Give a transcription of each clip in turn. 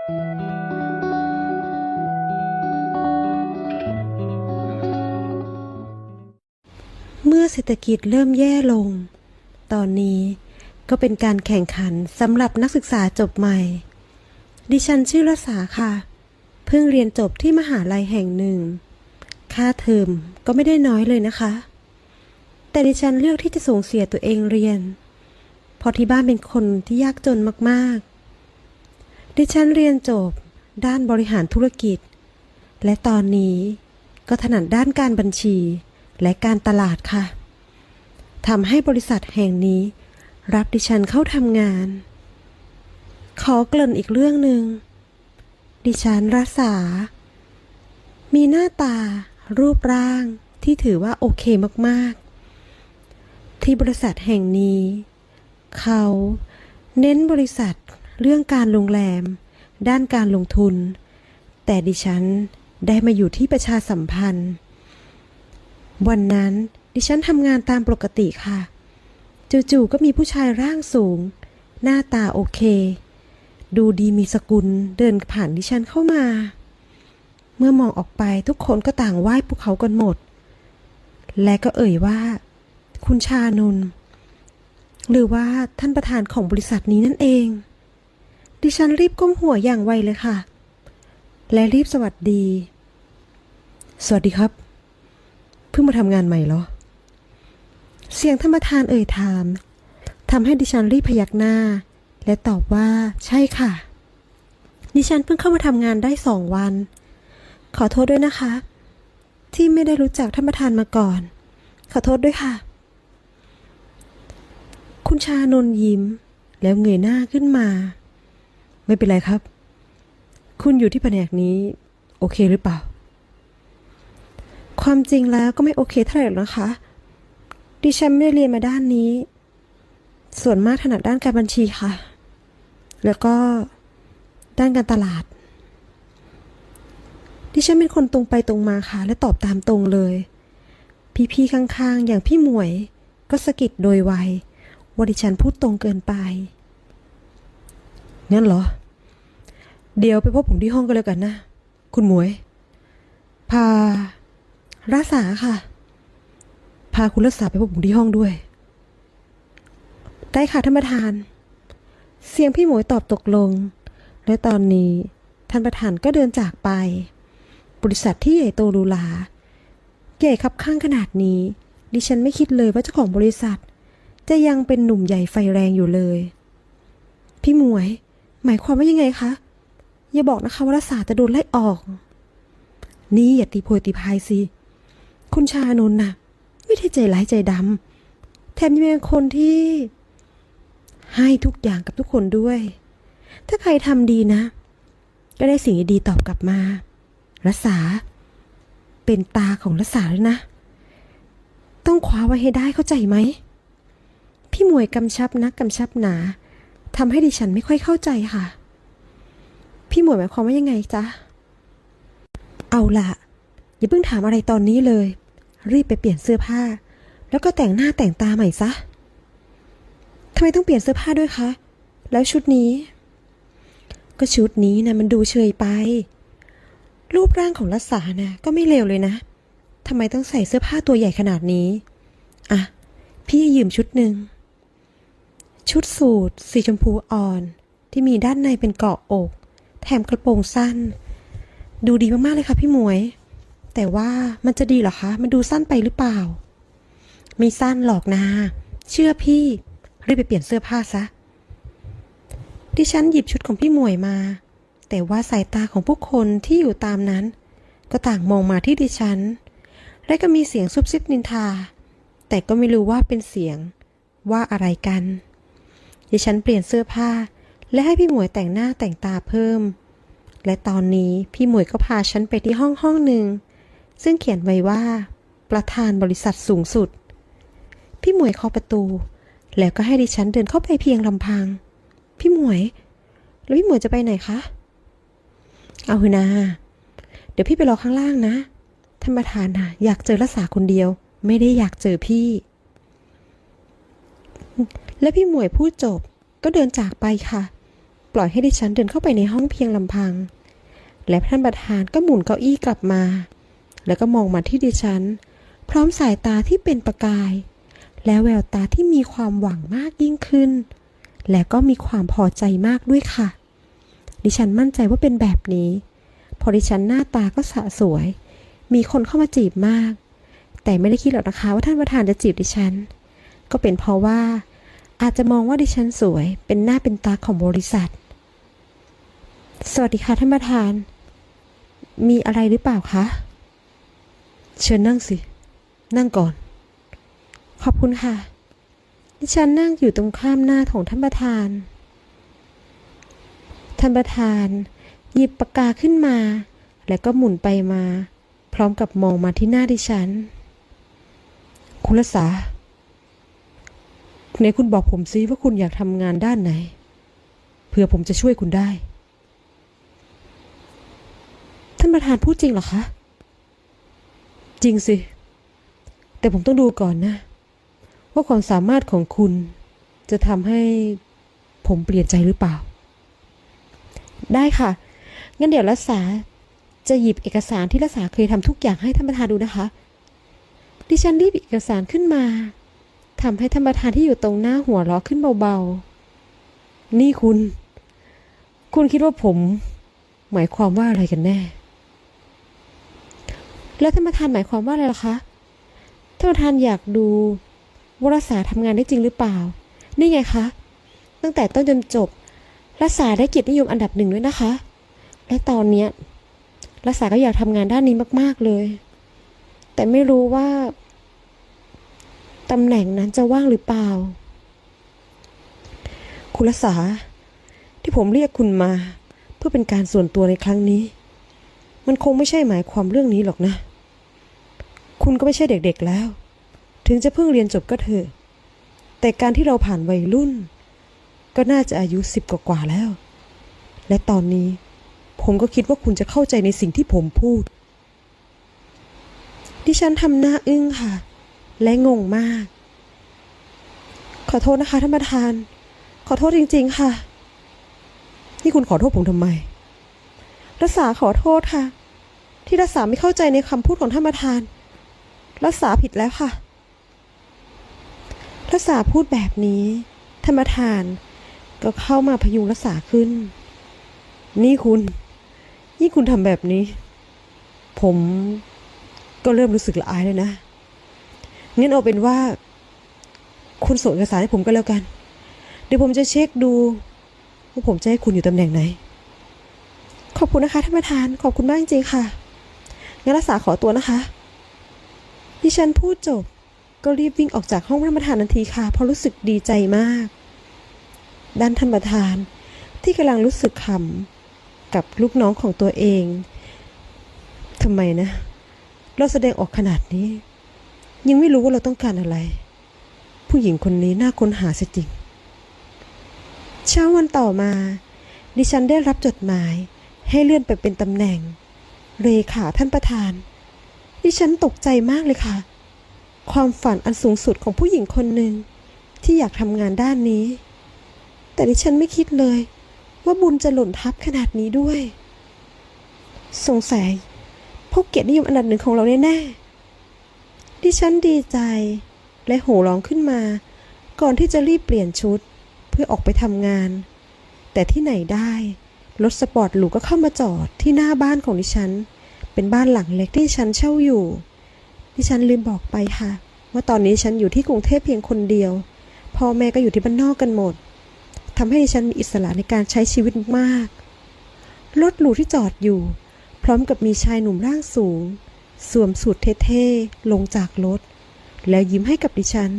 เมื่อเศรษฐกิจเริ่มแย่ลง ตอนนี้ก็เป็นการแข่งขันสำหรับนักศึกษาจบใหม่ ดิฉันชื่อรัษาค่ะ เพิ่งเรียนจบที่มหาลัยแห่งหนึ่ง ค่าเทอมก็ไม่ได้น้อยเลยนะคะ แต่ดิฉันเลือกที่จะส่งเสียตัวเองเรียน เพราะที่บ้านเป็นคนที่ยากจนมากๆ ดิฉันเรียนจบ ด้านบริหารธุรกิจ และตอนนี้ก็ถนัดด้านการบัญชีและการตลาดค่ะทำให้บริษัทแห่งนี้ รับดิฉันเข้าทำงาน ขอเกริ่นอีกเรื่องหนึ่งดิฉันรัษา มีหน้าตา รูปร่างที่ถือว่าโอเคมากๆ ที่บริษัทแห่งนี้ เขาเน้นบริษัท เรื่องการโรงแรม ด้านการลงทุน แต่ดิฉันได้มาอยู่ที่ประชาสัมพันธ์ วันนั้นดิฉันทำงานตามปกติค่ะ จู่ๆก็มีผู้ชายร่างสูง หน้าตาโอเค ดูดีมีสกุลเดินผ่านดิฉันเข้ามา เมื่อมองออกไปทุกคนก็ต่างไหว้พวกเขากันหมด และก็เอ่ยว่า คุณชานนหรือว่าท่านประธานของบริษัทนี้นั่นเอง ดิฉันรีบก้มหัวอย่างไวเลยค่ะ และรีบสวัสดี สวัสดีครับ เพิ่งมาทำงานใหม่เหรอ เสียงท่านประธานเอ่ยถามทำให้ดิฉันรีบพยักหน้า และตอบว่าใช่ค่ะ ดิฉันเพิ่งเข้ามาทำงานได้สองวัน ขอโทษด้วยนะคะ ที่ไม่ได้รู้จักท่านประธานมาก่อน ขอโทษด้วยค่ะ คุณชานนยิ้ม แล้วเงยหน้าขึ้นมา ไม่เป็นไรครับ คุณอยู่ที่แผนกนี้ โอเคหรือเปล่า ความจริงแล้วก็ไม่โอเคเท่าไหร่หรอกนะคะ ดิฉันไม่ได้เรียนมาด้านนี้ ส่วนมากถนัดด้านการบัญชีค่ะ แล้วก็ด้านการตลาด ดิฉันเป็นคนตรงไปตรงมาค่ะ และตอบตามตรงเลย พี่ๆข้างๆ อย่างพี่หมวย ก็สะกิดโดยไวว่าดิฉันพูดตรงเกินไปงั้นเหรอ เดี๋ยวไปพบผมที่ห้องก็แล้วกันนะ คุณหมวย พารักษาค่ะ พาคุณรักษาไปพบผมที่ห้องด้วย ได้ค่ะท่านประธาน เสียงพี่หมวยตอบตกลง และตอนนี้ท่านประธานก็เดินจากไป บริษัทที่ใหญ่โตหรูหราใหญ่คับข้างขนาดนี้ ดิฉันไม่คิดเลยว่าเจ้าของบริษัท จะยังเป็นหนุ่มใหญ่ไฟแรงอยู่เลย พี่หมวย หมายความว่ายังไงคะ อย่าบอกนะคะว่ารักษาจะโดนไล่ออก นี่อย่าตีโพยตีพายสิ คุณชานนท์น่ะ ไม่ได้ใจร้ายใจดำแถมยังเป็นคนที่ ให้ทุกอย่างกับทุกคนด้วย ถ้าใครทำดีนะ ก็ได้สิ่งดีๆตอบกลับมา รักษาเป็นตาของรักษาเลยนะ ต้องคว้าไว้ให้ได้เข้าใจไหม พี่หมวยกำชับนักกำชับหนาทำให้ดิฉันไม่ค่อยเข้าใจค่ะ พี่หมวยหมายความว่ายังไงจ๊ะ เอาละอย่าเพิ่งถามอะไรตอนนี้เลย รีบไปเปลี่ยนเสื้อผ้า แล้วก็แต่งหน้าแต่งตาใหม่ซะทำไมต้องเปลี่ยนเสื้อผ้าด้วยคะ แล้วชุดนี้ ก็ชุดนี้นะมันดูเชยไป รูปร่างของรัศานะก็ไม่เลวเลยนะทำไมต้องใส่เสื้อผ้าตัวใหญ่ขนาดนี้ อะ พี่ยืมชุดหนึ่ง ชุดสูทสีชมพูอ่อน ที่มีด้านในเป็นเกาะอก แถมกระโปรงสั้น ดูดีมากๆเลยค่ะพี่หมวย แต่ว่ามันจะดีเหรอคะ มันดูสั้นไปหรือเปล่า ไม่สั้นหรอกนะเชื่อพี่รีบไปเปลี่ยนเสื้อผ้าซะ ดิฉันหยิบชุดของพี่หมวยมา แต่ว่าสายตาของผู้คนที่อยู่ตามนั้น ก็ต่างมองมาที่ดิฉัน และก็มีเสียงซุบซิบนินทา แต่ก็ไม่รู้ว่าเป็นเสียงว่าอะไรกัน ดิฉันเปลี่ยนเสื้อผ้า และให้พี่หมวยแต่งหน้าแต่งตาเพิ่ม และตอนนี้พี่หมวยก็พาฉันไปที่ห้องห้องหนึ่ง ซึ่งเขียนไว้ว่า ประธานบริษัทสูงสุด พี่หมวยเคาะประตู แล้วก็ให้ดิฉันเดินเข้าไปเพียงลำพัง พี่หมวย แล้วพี่หมวยจะไปไหนคะ เอาเถอะนะเดี๋ยวพี่ไปรอข้างล่างนะท่านประธานนะอยากเจอรักษาคนเดียว ไม่ได้อยากเจอพี่ และพี่หมวยพูดจบก็เดินจากไปค่ะ ปล่อยให้ดิฉันเดินเข้าไปในห้องเพียงลำพัง และท่านประธานก็หมุนเก้าอี้กลับมา แล้วก็มองมาที่ดิฉัน พร้อมสายตาที่เป็นประกาย และแววตาที่มีความหวังมากยิ่งขึ้น และก็มีความพอใจมากด้วยค่ะ ดิฉันมั่นใจว่าเป็นแบบนี้ พอดิฉันหน้าตาก็สะสวย มีคนเข้ามาจีบมาก แต่ไม่ได้คิดหรอกนะคะว่าท่านประธานจะจีบดิฉัน ก็เป็นเพราะว่าอาจจะมองว่าดิฉันสวยเป็นหน้าเป็นตาของบริษัท สวัสดีค่ะท่านประธาน มีอะไรหรือเปล่าคะ เชิญนั่งสิ นั่งก่อน ขอบคุณค่ะ ดิฉันนั่งอยู่ตรงข้ามหน้าของท่านประธาน ท่านประธาน หยิบปากกาขึ้นมา แล้วก็หมุนไปมา พร้อมกับมองมาที่หน้าดิฉัน คุณรัศาไหนคุณบอกผมซิว่าคุณอยากทำงานด้านไหน เพื่อผมจะช่วยคุณได้ ท่านประธานพูดจริงเหรอคะ จริงสิ แต่ผมต้องดูก่อนนะ ว่าความสามารถของคุณจะทำให้ผมเปลี่ยนใจหรือเปล่า ได้ค่ะ งั้นเดี๋ยวรัศาจะหยิบเอกสารที่รัศาเคยทำทุกอย่างให้ท่านประธานดูนะคะ ดิฉันรีบเอกสารขึ้นมาทำให้ท่านประธานที่อยู่ตรงหน้าหัวเราะขึ้นเบาๆ นี่คุณ คุณคิดว่าผม หมายความว่าอะไรกันแน่ แล้วท่านประธานหมายความว่าอะไรล่ะคะ ท่านประธานอยากดูวารัศาทำงานได้จริงหรือเปล่า นี่ไงคะ ตั้งแต่ต้นจนจบ รัศาได้เกียรตินิยมอันดับหนึ่งด้วยนะคะ และตอนเนี้ยรัศาก็อยากทำงานด้านนี้มาก ๆเลย แต่ไม่รู้ว่าตำแหน่งนั้นจะว่างหรือเปล่า คุณรัศาที่ผมเรียกคุณมา เพื่อเป็นการส่วนตัวในครั้งนี้ มันคงไม่ใช่หมายความเรื่องนี้หรอกนะ คุณก็ไม่ใช่เด็กๆแล้ว ถึงจะเพิ่งเรียนจบก็เถอะ แต่การที่เราผ่านวัยรุ่น ก็น่าจะอายุสิบกว่าแล้ว และตอนนี้ ผมก็คิดว่าคุณจะเข้าใจในสิ่งที่ผมพูด ดิฉันทำหน้าอึ้งค่ะ และงงมาก ขอโทษนะคะท่านประธาน ขอโทษจริง ๆ ค่ะ นี่คุณขอโทษผมทำไมรัศาขอโทษค่ะ ที่รัศาไม่เข้าใจในคำพูดของท่านประธาน รัศาผิดแล้วค่ะรัศาพูดแบบนี้ท่านประธานก็เข้ามาพยุงรัศาขึ้น นี่คุณนี่คุณทำแบบนี้ ผมก็เริ่มรู้สึกละอายเลยนะงั้นเอาเป็นว่า คุณส่งเอกสารให้ผมก็แล้วกัน เดี๋ยวผมจะเช็คดูว่าผมจะให้คุณอยู่ตำแหน่งไหน ขอบคุณนะคะท่านประธาน ขอบคุณมากจริงๆค่ะ งั้นรักษาขอตัวนะคะ ดิฉันพูดจบ ก็รีบวิ่งออกจากห้องท่านประธานทันทีค่ะเพราะรู้สึกดีใจมาก ด้านท่านประธานที่กำลังรู้สึกขำกับลูกน้องของตัวเองทำไมนะ เราแสดงออกขนาดนี้ ยังไม่รู้ว่าเราต้องการอะไร ผู้หญิงคนนี้น่าค้นหาเสียจริง เช้าวันต่อมา ดิฉันได้รับจดหมายให้เลื่อนไปเป็นตำแหน่งเลขาท่านประธาน ดิฉันตกใจมากเลยค่ะ ความฝันอันสูงสุดของผู้หญิงคนหนึ่งที่อยากทำงานด้านนี้ แต่ดิฉันไม่คิดเลย ว่าบุญจะหล่นทับขนาดนี้ด้วย สงสัยพวกเกียรตินิยมอันดับหนึ่งของเราแน่ๆดิฉันดีใจและโห่ร้องขึ้นมา ก่อนที่จะรีบเปลี่ยนชุดเพื่อออกไปทำงาน แต่ที่ไหนได้รถสปอร์ตหรูก็เข้ามาจอดที่หน้าบ้านของดิฉัน เป็นบ้านหลังเล็กที่ฉันเช่าอยู่ดิฉันลืมบอกไปค่ะ ว่าตอนนี้ฉันอยู่ที่กรุงเทพเพียงคนเดียว พ่อแม่ก็อยู่ที่บ้านนอกกันหมดทำให้ดิฉันมีอิสระในการใช้ชีวิตมาก รถหรูที่จอดอยู่ พร้อมกับมีชายหนุ่มร่างสูง สวมสูทเท่ๆ ลงจากรถ แล้วยิ้มให้กับดิฉัน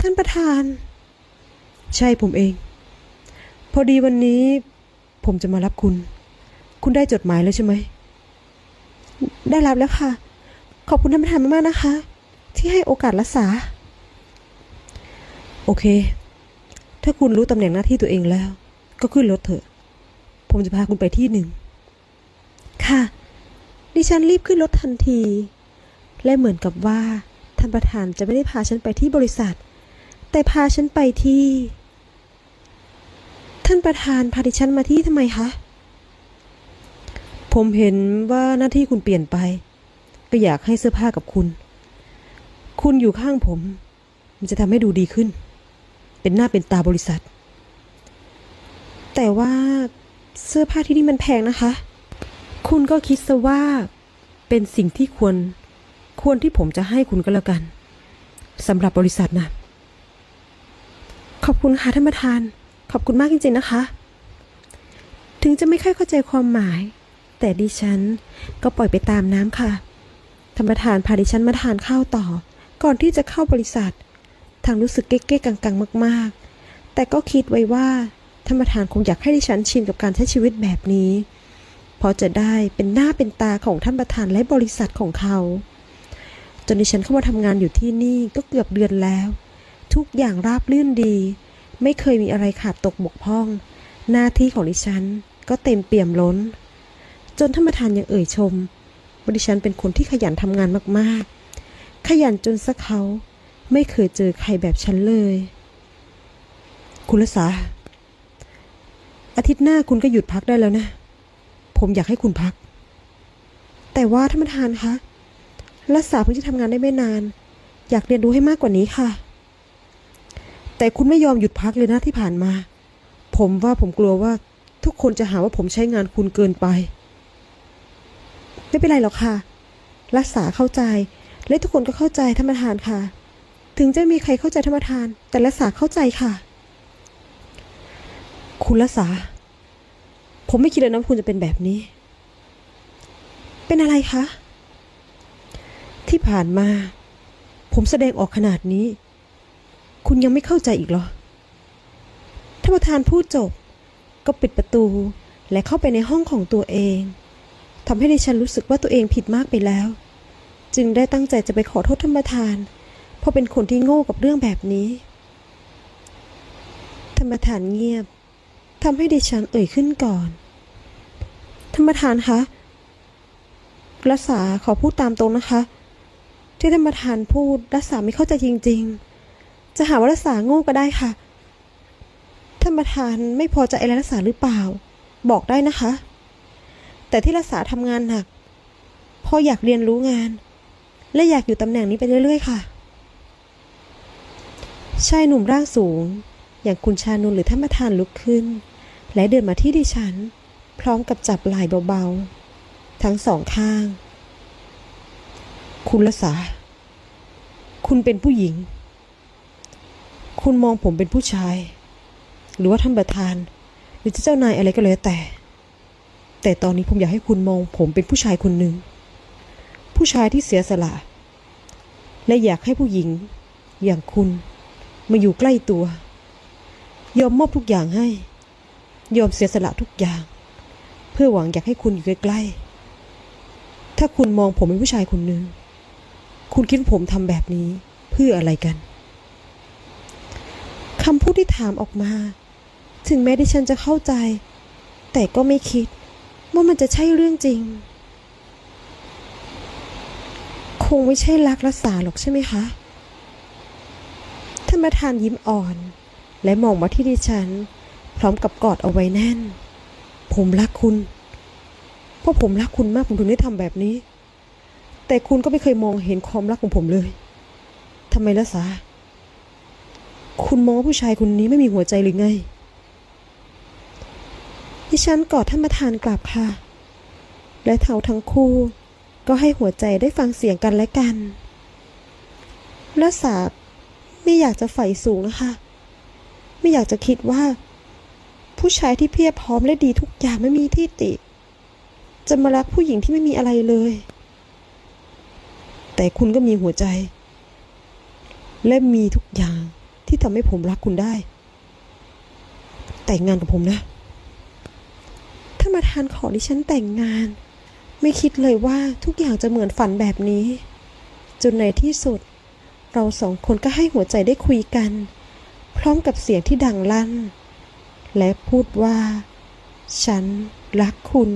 ท่านประธาน ใช่ผมเอง พอดีวันนี้ ผมจะมารับคุณ คุณได้จดหมายแล้วใช่ไหม ได้รับแล้วค่ะ ขอบคุณท่านประธานมากๆนะคะ ที่ให้โอกาสรักษา โอเค ถ้าคุณรู้ตำแหน่งหน้าที่ตัวเองแล้ว ก็ขึ้นรถเถอะ ผมจะพาคุณไปที่หนึ่ง ค่ะ ดิฉันรีบขึ้นรถทันที และเหมือนกับว่าท่านประธานจะไม่ได้พาฉันไปที่บริษัท แต่พาฉันไปที่ ท่านประธานพาดิฉันมาที่ทำไมคะ ผมเห็นว่าหน้าที่คุณเปลี่ยนไป ก็อยากให้เสื้อผ้ากับคุณ คุณอยู่ข้างผม มันจะทำให้ดูดีขึ้น เป็นหน้าเป็นตาบริษัท แต่ว่าเสื้อผ้าที่นี่มันแพงนะคะ คุณก็คิดซะว่าเป็นสิ่งที่ควร ควรที่ผมจะให้คุณก็แล้วกันสำหรับบริษัทนะ ขอบคุณค่ะท่านประธาน ขอบคุณมากจริงๆนะคะ ถึงจะไม่ค่อยเข้าใจความหมาย แต่ดิฉันก็ปล่อยไปตามน้ำค่ะท่านประธานพาดิฉันมาทานข้าวต่อ ก่อนที่จะเข้าบริษัท ทางรู้สึกเก๊กๆกังๆ มากๆ แต่ก็คิดไว้ว่าท่านประธานคงอยากให้ดิฉันชินกับการใช้ชีวิตแบบนี้เพราะจะได้เป็นหน้าเป็นตาของท่านประธานและบริษัทของเขา จนดิฉันเข้ามาทำงานอยู่ที่นี่ก็เกือบเดือนแล้ว ทุกอย่างราบรื่นดี ไม่เคยมีอะไรขาดตกบกพร่อง หน้าที่ของดิฉันก็เต็มเปี่ยมล้น จนท่านประธานยังเอ่ยชมว่าดิฉันเป็นคนที่ขยันทำงานมากๆ ขยันจนสักเขาไม่เคยเจอใครแบบฉันเลย คุณรัศาอาทิตย์หน้าคุณก็หยุดพักได้แล้วนะ ผมอยากให้คุณพัก แต่ว่าท่านประธานคะรัศาเพิ่งจะทำงานได้ไม่นาน อยากเรียนรู้ให้มากกว่านี้ค่ะ แต่คุณไม่ยอมหยุดพักเลยนะที่ผ่านมา ผมว่าผมกลัวว่าทุกคนจะหาว่าผมใช้งานคุณเกินไป ไม่เป็นไรหรอกค่ะ รักษาเข้าใจ และทุกคนก็เข้าใจท่านประธานค่ะ ถึงจะมีใครเข้าใจท่านประธาน แต่รักษาเข้าใจค่ะ คุณรักษา ผมไม่คิดเลยนะว่าคุณจะเป็นแบบนี้ เป็นอะไรคะ ที่ผ่านมา ผมแสดงออกขนาดนี้ คุณยังไม่เข้าใจอีกเหรอท่านประธานพูดจบ ก็ปิดประตูและเข้าไปในห้องของตัวเอง ทำให้ดิฉันรู้สึกว่าตัวเองผิดมากไปแล้ว จึงได้ตั้งใจจะไปขอโทษท่านประธาน เพราะเป็นคนที่โง่กับเรื่องแบบนี้ท่านประธานเงียบทำให้ดิฉันเอ่ยขึ้นก่อนท่านประธานคะรัศาขอพูดตามตรงนะคะ ที่ท่านประธานพูดรัศาไม่เข้าใจจริง ๆ จะหาว่ารัศาโง่ก็ได้ค่ะท่านประธานไม่พอใจอะไรรัศาหรือเปล่า บอกได้นะคะ แต่ที่รัศาทำงานหนักพราะอยากเรียนรู้งาน และอยากอยู่ตำแหน่งนี้ไปเรื่อยๆ ค่ะ ชายหนุ่มร่างสูง อย่างคุณชานุนหรือท่านประธานลุกขึ้น และเดินมาที่ดิฉัน พร้อมกับจับไหล่เบาๆ ทั้งสองข้าง คุณรัศาคุณเป็นผู้หญิง คุณมองผมเป็นผู้ชาย หรือว่าท่านประธาน หรือเจ้านายอะไรก็แล้วแต่ แต่ตอนนี้ผมอยากให้คุณมองผมเป็นผู้ชายคนหนึ่ง ผู้ชายที่เสียสละ และอยากให้ผู้หญิง อย่างคุณมาอยู่ใกล้ตัว ยอมมอบทุกอย่างให้ ยอมเสียสละทุกอย่าง เพื่อหวังอยากให้คุณอยู่ใกล้ๆถ้าคุณมองผมเป็นผู้ชายคนหนึ่ง คุณคิดผมทำแบบนี้เพื่ออะไรกันคำพูดที่ถามออกมา ถึงแม้ดิฉันจะเข้าใจ แต่ก็ไม่คิด ว่ามันจะใช่เรื่องจริง คงไม่ใช่รักรักษาหรอกใช่ไหมคะท่านประธานยิ้มอ่อน และมองมาที่ดิฉัน พร้อมกับกอดเอาไว้แน่น ผมรักคุณ เพราะผมรักคุณมากผมถึงได้ทำแบบนี้ แต่คุณก็ไม่เคยมองเห็นความรักของผมเลยทำไมล่ะสาคุณมองว่าผู้ชายคนนี้ไม่มีหัวใจหรือไง ดิฉันกอดท่านประธานกลับค่ะ และเท่าทั้งคู่ก็ให้หัวใจได้ฟังเสียงกันและกันและสาไม่อยากจะใฝ่สูงนะคะ ไม่อยากจะคิดว่า ผู้ชายที่เพียบพร้อมและดีทุกอย่างไม่มีที่ติ จะมารักผู้หญิงที่ไม่มีอะไรเลย แต่คุณก็มีหัวใจ และมีทุกอย่างที่ทำให้ผมรักคุณได้ แต่งงานกับผมนะ ประธานขอดิฉันแต่งงาน ไม่คิดเลยว่าทุกอย่างจะเหมือนฝันแบบนี้ จนในที่สุด เราสองคนก็ให้หัวใจได้คุยกัน พร้อมกับเสียงที่ดังลั่น และพูดว่า ฉันรักคุณ